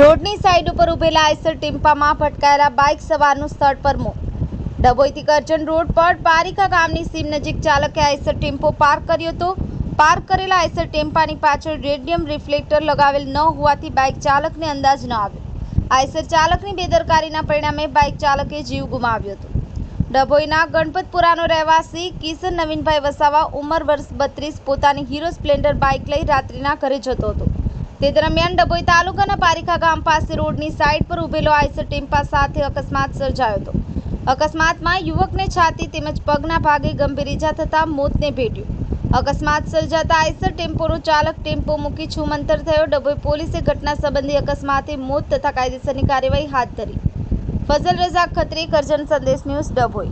Side ઉપર ઉભેલા Eicher ટેમ્પામાં ભટકાયેલા bike સવારનું સ્થળ પર મોત. ડભોઈથી કરજણ રોડ પર પારિકા ગામની સીમ નજીક ચાલકે આઈસર ટેમ્પો પાર્ક કર્યો હતો. પાર્ક કરેલા આઈસર ટેમ્પાની પાછળ રેડિયમ રિફ્લેક્ટર લગાવેલ ન હોવાથી બાઇક ચાલકને અંદાજ ન આવ્યો. આઈસર ચાલકની બેદરકારીના પરિણામે બાઇક ચાલકે જીવ ગુમાવ્યો હતો. ડભોઈના ગણપતપુરાનો રહેવાસી કિશન નવીનભાઈ વસાવા ઉંમર વર્ષ બત્રીસ, પોતાની હીરો સ્પ્લેન્ડર બાઇક લઈ રાત્રિના ઘરે જતો હતો. તે દરમિયાન ડભોઈ તાલુકાના પારીખા ગામ પાસે રોડની સાઈડ પર ઉભેલો આઈસર ટેમ્પા સાથે અકસ્માત સર્જાયો હતો. અકસ્માતમાં યુવકને છાતી તેમજ પગના ભાગે ગંભીર ઈજા થતાં મોતને ભેટ્યું. અકસ્માત સર્જાતા આઈસર ટેમ્પોનો ચાલક ટેમ્પો મૂકી છુમંતર થયો. ડભોઈ પોલીસે ઘટના સંબંધી અકસ્માતે મોત તથા કાયદેસરની કાર્યવાહી હાથ ધરી. ફઝલ રઝાક ખત્રી, કરજણ સંદેશ ન્યૂઝ ડભોઈ.